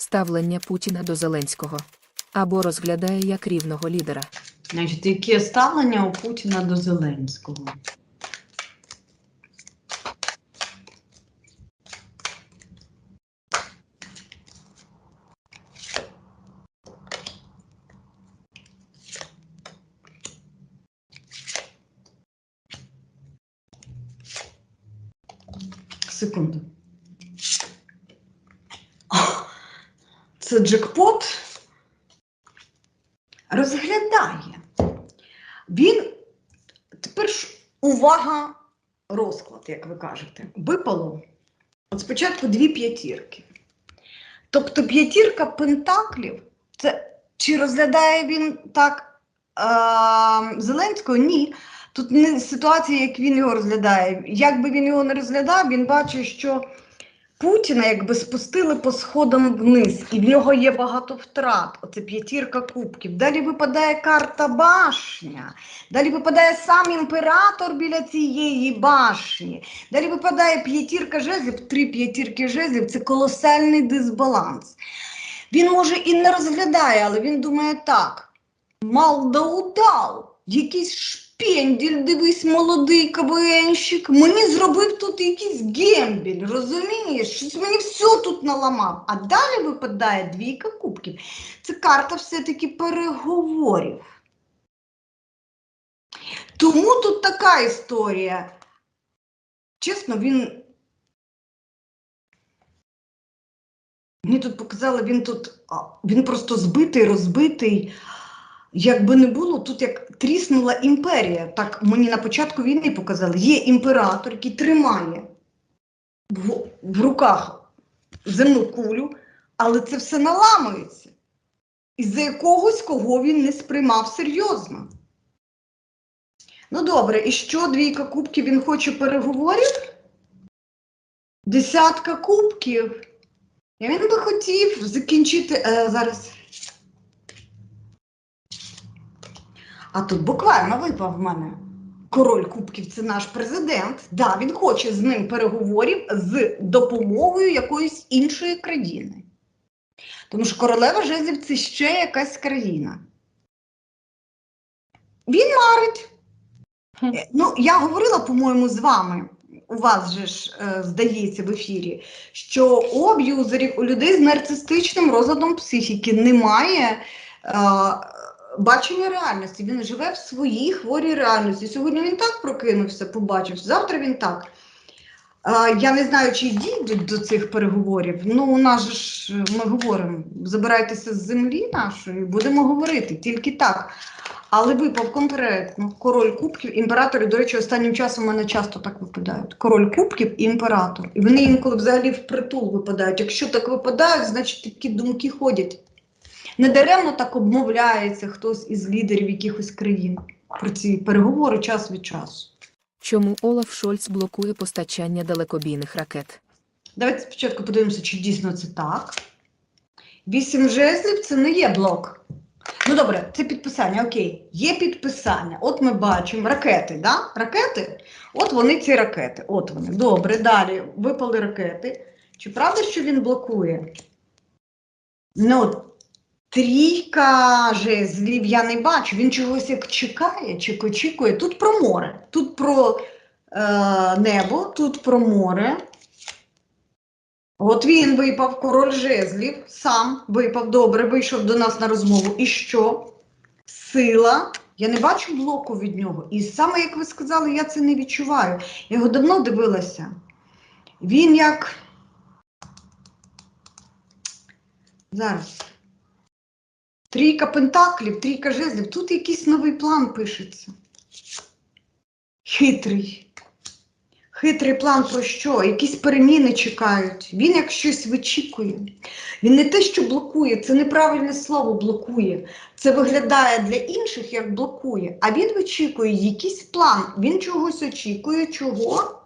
ставлення Путіна до Зеленського або розглядає як рівного лідера. Значить, яке ставлення у Путіна до Зеленського? Це джекпот розглядає. Він тепер ж увага, розклад, як ви кажете, випало. От спочатку дві п'ятірки. Тобто п'ятірка пентаклів, це чи розглядає він так е, Зеленського? Ні. Тут не ситуація, як він його розглядає. Як би він його не розглядав, він бачить, що Путіна якби спустили по сходам вниз, і в нього є багато втрат. Оце п'ятірка кубків. Далі випадає карта башня. Далі випадає сам імператор біля цієї башні. Далі випадає п'ятірка жезлів, три п'ятірки жезлів це колосальний дисбаланс. Він може і не розглядає, але він думає так: мал да удал, якийсь шпенділь, дивись, молодий КВНщик. Мені зробив тут якийсь гембіль, розумієш? Щось мені все тут наламав. А далі випадає двійка кубків. Це карта все-таки переговорів. Тому тут така історія. Чесно, він. Мені тут показали, він тут він просто збитий, розбитий. Якби не було, тут як тріснула імперія. Так мені на початку війни показали. Є імператор, який тримає в, в руках земну кулю, але це все наламується. Із-за якогось, кого він не сприймав серйозно. Ну добре, і що двійка кубків він хоче переговорів? Десятка кубків. І він би хотів закінчити е, зараз. А тут буквально випав в мене. Король Кубків це наш президент. Да, він хоче з ним переговорів з допомогою якоїсь іншої країни. Тому що королева жезлів це ще якась країна. Він марить. Е, Ну, я говорила, по-моєму, з вами. У вас же ж е, здається в ефірі, що у аб'юзерів, у людей з нарцистичним розладом психіки немає е, бачення реальності. Він живе в своїй хворій реальності. Сьогодні він так прокинувся, побачив, завтра він так. Я не знаю, чи дійдуть до цих переговорів. Ну, у нас ж ми говоримо: забирайтеся з землі нашої, будемо говорити тільки так. Але випав конкретно король кубків, імператор, і, до речі, останнім часом мене часто так випадають. Король кубків і імператор. І вони інколи взагалі впритул випадають. Якщо так випадають, значить такі думки ходять. Недаремно так обмовляється хтось із лідерів якихось країн про ці переговори час від часу. Чому Олаф Шольц блокує постачання далекобійних ракет? Давайте спочатку подивимося, чи дійсно це так. Вісім жезлів це не є блок. Ну добре, це підписання, окей. Є підписання. От ми бачимо ракети, да? Ракети? От вони ці ракети. От вони. Добре, далі випали ракети. Чи правда, що він блокує? Ну, трійка жезлів я не бачу. Він чогось як чекає, чи очікує. Тут про море, тут про е, небо, тут про море. От він випав, король жезлів, сам випав, добре, вийшов до нас на розмову. І що? Сила. Я не бачу блоку від нього. І саме, як ви сказали, я це не відчуваю. Я його давно дивилася. Він як. Зараз. Трійка пентаклів, трійка жезлів. Тут якийсь новий план пишеться. Хитрий. Хитрий план про що? Якісь переміни чекають. Він як щось вичікує. Він не те, що блокує, це неправильне слово блокує. Це виглядає для інших як блокує. А він вичікує якийсь план. Він чогось очікує. Чого?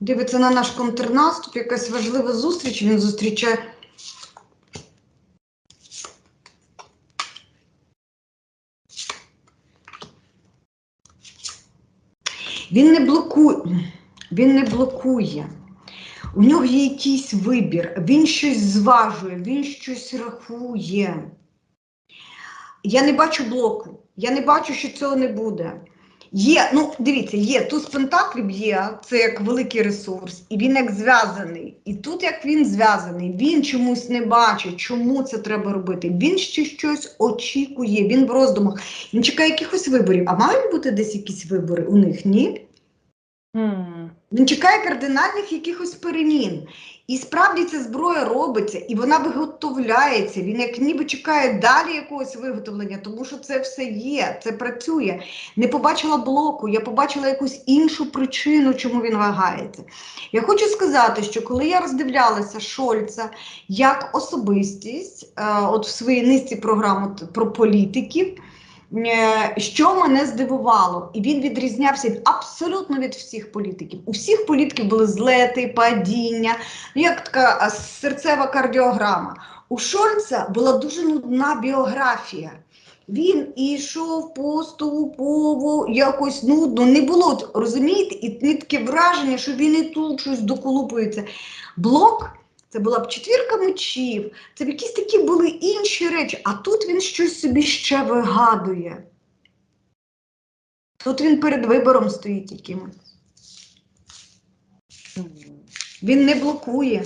Дивиться на наш контрнаступ, якась важлива зустріч. Він зустрічає. Він не блокує. Він не блокує. У нього є якийсь вибір, він щось зважує, він щось рахує. Я не бачу блоку, я не бачу, що цього не буде. Є, ну дивіться, є туз пентаклів є, це як великий ресурс, і він як зв'язаний. І тут як він зв'язаний, він чомусь не бачить, чому це треба робити. Він ще щось очікує, він в роздумах, він чекає якихось виборів. А мають бути десь якісь вибори у них? Ні? Він чекає кардинальних якихось перемін. І справді ця зброя робиться, і вона виготовляється. Він як ніби чекає далі якогось виготовлення, тому що це все є, це працює. Не побачила блоку, я побачила якусь іншу причину, чому він вагається. Я хочу сказати, що коли я роздивлялася Шольца як особистість, е, от в своїй низці програм про політиків. Е, Що мене здивувало, і він відрізнявся абсолютно від всіх політиків. У всіх політиків були злети, падіння, ну, як така серцева кардіограма. У Шольца була дуже нудна біографія. Він ішов поступово, якось нудно. Не було, розумієте, і таке враження, що він і тут щось доколупується. Блок це була б четвірка мечів, це б якісь такі були інші речі, а тут він щось собі ще вигадує. Тут він перед вибором стоїть якимось. Він не блокує.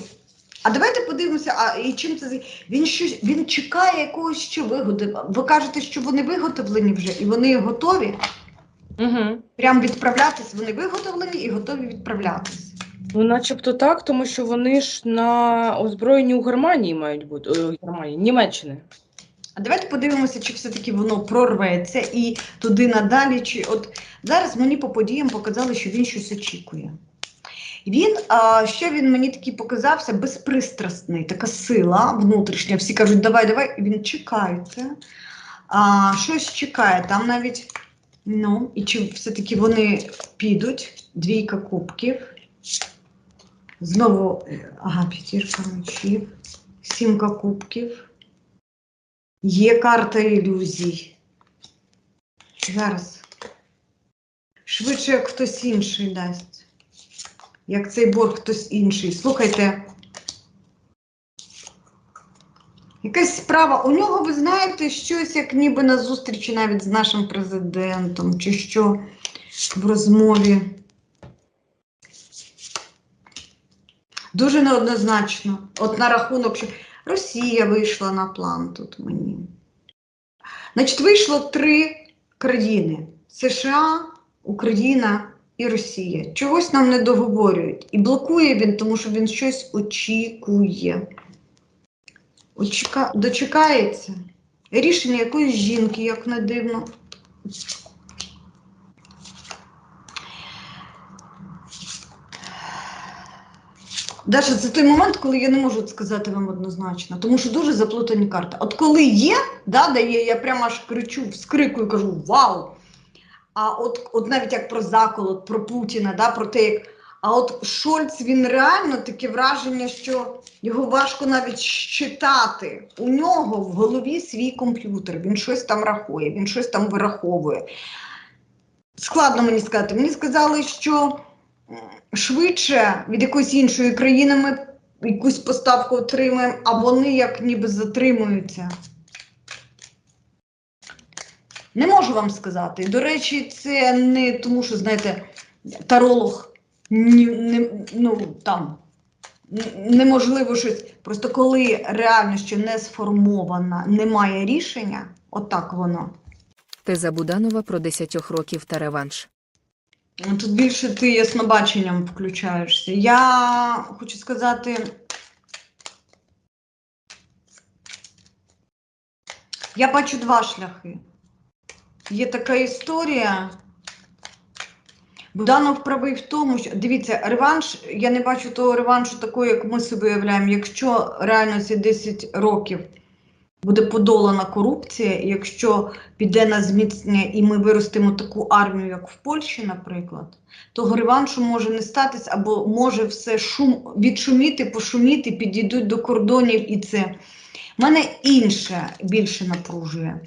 А давайте подивимося, а і чим це він щось він чекає якогось ще вигоди. Ви кажете, що вони виготовлені вже і вони готові Угу. прям відправлятись. Вони виготовлені і готові відправлятись. Ну, начебто так, тому що вони ж на озброєнні у Германії мають бути. Ой, Германії, Німеччини. А давайте подивимося, чи все-таки воно прорветься і туди надалі. Чи от зараз мені по подіям показали, що він щось очікує. Він а, ще він мені такий показався безпристрасний, така сила внутрішня. Всі кажуть, давай, давай. Він чекається, а, щось чекає. Там навіть, ну, і чи все-таки вони підуть, двійка кубків. Знову, е, ага, п'ятірка мечів, сімка кубків. Є карта ілюзій. Зараз. Швидше, як хтось інший дасть. Як цей борг хтось інший. Слухайте. Якась справа. У нього, ви знаєте, щось як ніби на зустрічі навіть з нашим президентом, чи що в розмові. Дуже неоднозначно. От на рахунок, що Росія вийшла на план тут мені. Значить, вийшло три країни: США, Україна і Росія. Чогось нам не договорюють. І блокує він, тому що він щось очікує. Очіка... Дочекається. Рішення якоїсь жінки, як не дивно. Даша, це той момент, коли я не можу сказати вам однозначно, тому що дуже заплутані карти. От коли є, да, дає, я прямо аж кричу, вскрикую, кажу Вау! А от, от навіть як про заколот, про Путіна, да, про те, як. А от Шольц він реально таке враження, що його важко навіть читати. У нього в голові свій комп'ютер, він щось там рахує, він щось там вираховує. Складно мені сказати. Мені сказали, що швидше від якоїсь іншої країни ми якусь поставку отримаємо, а вони як ніби затримуються. Не можу вам сказати. До речі, це не тому, що, знаєте, таролог ні, не, ну, там, неможливо щось. Просто коли реально ще не сформована, немає рішення, отак воно. Теза Буданова про 10 років та реванш. Ну, Тут більше ти яснобаченням включаєшся. Я хочу сказати. Я бачу два шляхи. Є така історія. Буданов правий в тому, що дивіться, реванш, я не бачу того реваншу такого, як ми собі уявляємо. Якщо реально ці 10 років буде подолана корупція, якщо піде на зміцнення і ми виростимо таку армію, як в Польщі, наприклад, то реваншу може не статись, або може все шум відшуміти, пошуміти, підійдуть до кордонів, і це мене інше більше напружує.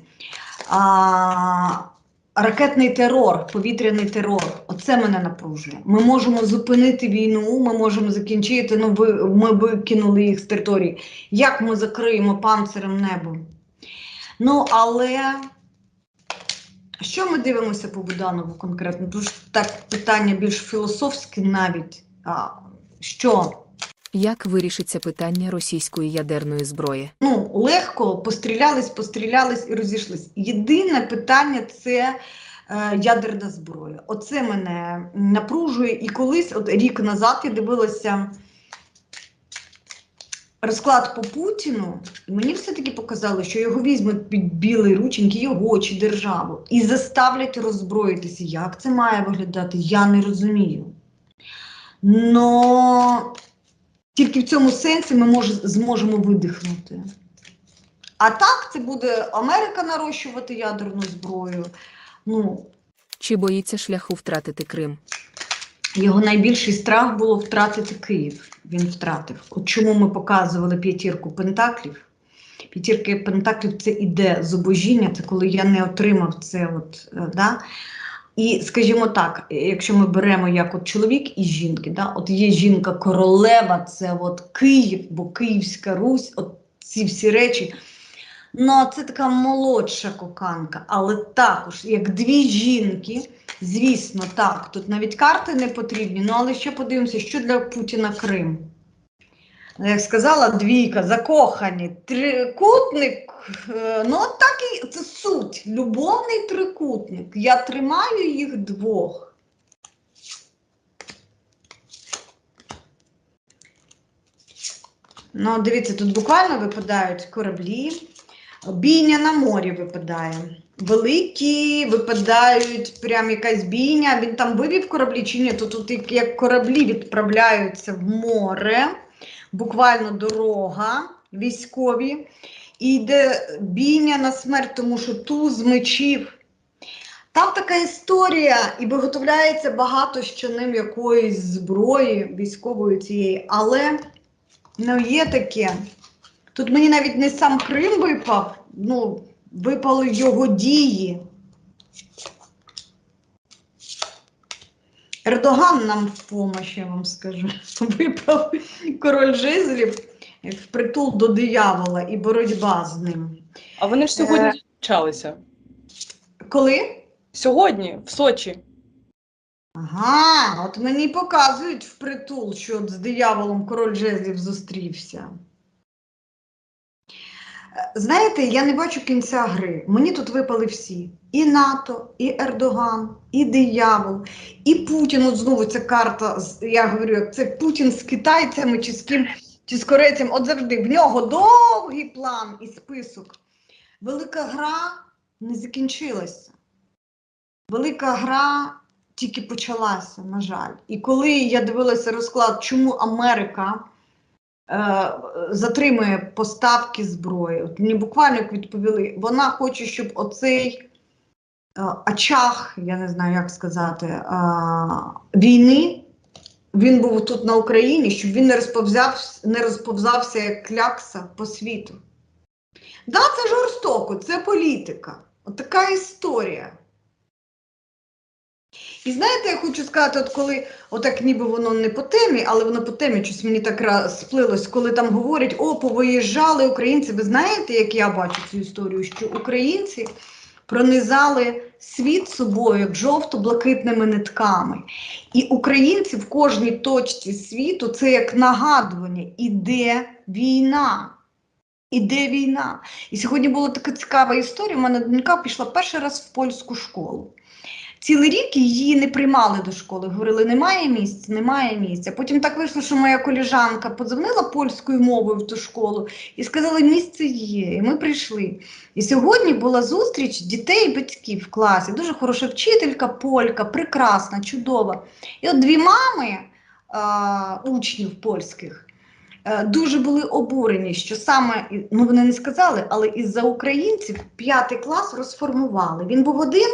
А, ракетний терор, повітряний терор. Оце мене напружує. Ми можемо зупинити війну, ми можемо закінчити. Ну, ви, ми викинули їх з території. Як ми закриємо панцирем небо? Ну, але що ми дивимося по Буданову конкретно? Дуже так питання більш філософське навіть. А, що? Як вирішиться питання російської ядерної зброї? ну, легко пострілялись, пострілялись і розійшлись. Єдине питання це е, ядерна зброя. Оце мене напружує. І колись, от рік назад, я дивилася розклад по Путіну, і мені все-таки показали, що його візьмуть під білий рученьки, його чи державу, і заставлять роззброїтися. Як це має виглядати? Я не розумію. Но тільки в цьому сенсі ми може, зможемо видихнути. А так це буде Америка нарощувати ядерну зброю. Ну, Чи боїться шляху втратити Крим? його найбільший страх було втратити Київ. Він втратив. От чому ми показували п'ятірку пентаклів? П'ятірки пентаклів це іде зубожіння, це коли я не отримав це. От, е, да? І скажімо так, якщо ми беремо як от чоловік і жінки, да? от є жінка королева, це от Київ, бо Київська Русь, от ці всі речі. Ну, це така молодша коханка, але також як дві жінки, звісно, так, тут навіть карти не потрібні, ну але ще подивимося, що для Путіна Крим. Як сказала двійка, закохані, трикутник, е, ну так і це суть, любовний трикутник. Я тримаю їх двох. Ну, дивіться, тут буквально випадають кораблі. Бійня на морі випадає. Великі випадають прям якась бійня. Він там вивів кораблі чи ні? То тут як кораблі відправляються в море, буквально дорога військові. І йде бійня на смерть, тому що туз мечів. Там така історія, і виготовляється багато що ним якоїсь зброї військової цієї, але ну, є таке. Тут мені навіть не сам Крим випав, ну, випали його дії. Ердоган нам в помощь, я вам скажу. Випав король жезлів як впритул до диявола і боротьба з ним. А вони ж сьогодні Е. Коли? Сьогодні, в Сочі. Ага, от мені показують впритул, що от з дияволом король жезлів зустрівся. Знаєте, я не бачу кінця гри. Мені тут випали всі: і НАТО, і Ердоган, і диявол, і Путін. От знову ця карта. Я говорю, як це Путін з китайцями чи з ким, чи з корейцем. От завжди в нього довгий план і список. Велика гра не закінчилася. Велика гра тільки почалася, на жаль. І коли я дивилася розклад, чому Америка затримує поставки зброї, от мені буквально як відповіли, вона хоче, щоб оцей е, очаг, я не знаю, як сказати, е, війни, він був тут на Україні, щоб він не розповзався, не розповзався як клякса по світу. Да, це жорстоко, це політика. От така історія. І знаєте, я хочу сказати, от коли отак ніби воно не по темі, але воно по темі, щось мені так сплилось, коли там говорять, о, повиїжджали українці. Ви знаєте, як я бачу цю історію, що українці пронизали світ собою жовто-блакитними нитками. І українці в кожній точці світу це як нагадування, іде війна. Іде війна. І сьогодні була така цікава історія. У мене донька пішла перший раз в польську школу. Цілий рік її не приймали до школи. Говорили, немає місця, немає місця. Потім так вийшло, що моя коліжанка подзвонила польською мовою в ту школу і сказала, місце є. І ми прийшли. І сьогодні була зустріч дітей і батьків в класі. Дуже хороша вчителька, полька, прекрасна, чудова. І от дві мами а, учнів польських. е, Дуже були обурені, що саме ну вони не сказали, але із-за українців п'ятий клас розформували. Він був один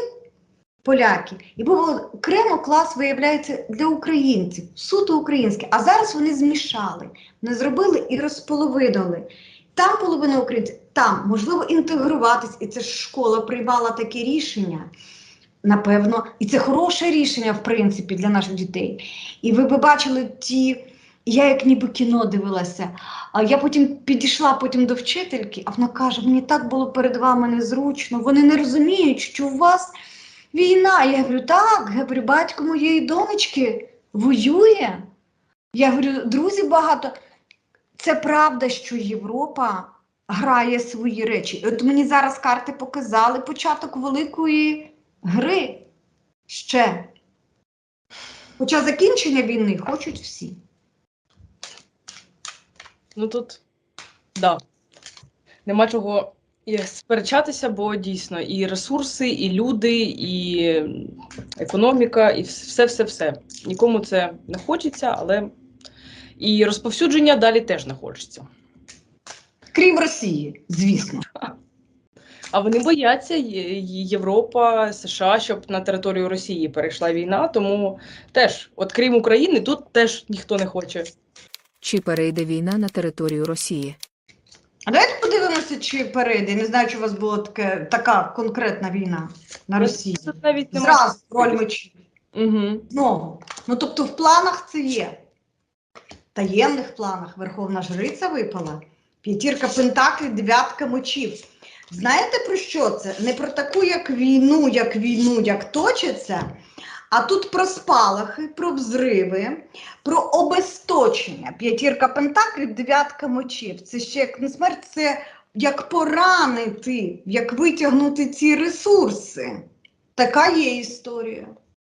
поляки. І був окремо клас, виявляється, для українців, суто український. А зараз вони змішали, не зробили і розполовинили. Там половина українців, там можливо інтегруватись, і це ж школа приймала таке рішення. напевно, і це хороше рішення, в принципі, для наших дітей. І ви би бачили ті. Я як ніби кіно дивилася. А я потім підійшла потім до вчительки, а вона каже: мені так було перед вами незручно. Вони не розуміють, що у вас війна. Я говорю, так, я говорю, батько моєї донечки воює. Я говорю, друзі багато. Це правда, що Європа грає свої речі. От мені зараз карти показали початок великої гри ще. Хоча закінчення війни хочуть всі. Ну тут, да. Нема чого і сперечатися, бо дійсно і ресурси, і люди, і економіка, і все-все-все. Нікому це не хочеться, але і розповсюдження далі теж не хочеться. Крім Росії, звісно. А вони бояться Європа, США, щоб на територію Росії перейшла війна. Тому теж, от крім України, тут теж ніхто не хоче. Чи перейде війна на територію Росії? А давайте чи перейде. Не знаю, чи у вас була таке, така конкретна війна на Росії. Тут навіть. Зразу роль мечів. Угу. Знову. Ну тобто в планах це є. В таємних планах Верховна Жриця випала. П'ятірка пентаклів, дев'ятка мечів. Знаєте про що це? Не про таку як війну, як війну, як точиться, а тут про спалахи, про взриви, про обесточення. П'ятірка пентаклів, дев'ятка мечів. Це ще як не смерть, це як поранити, як витягнути ці ресурси. Така є історія.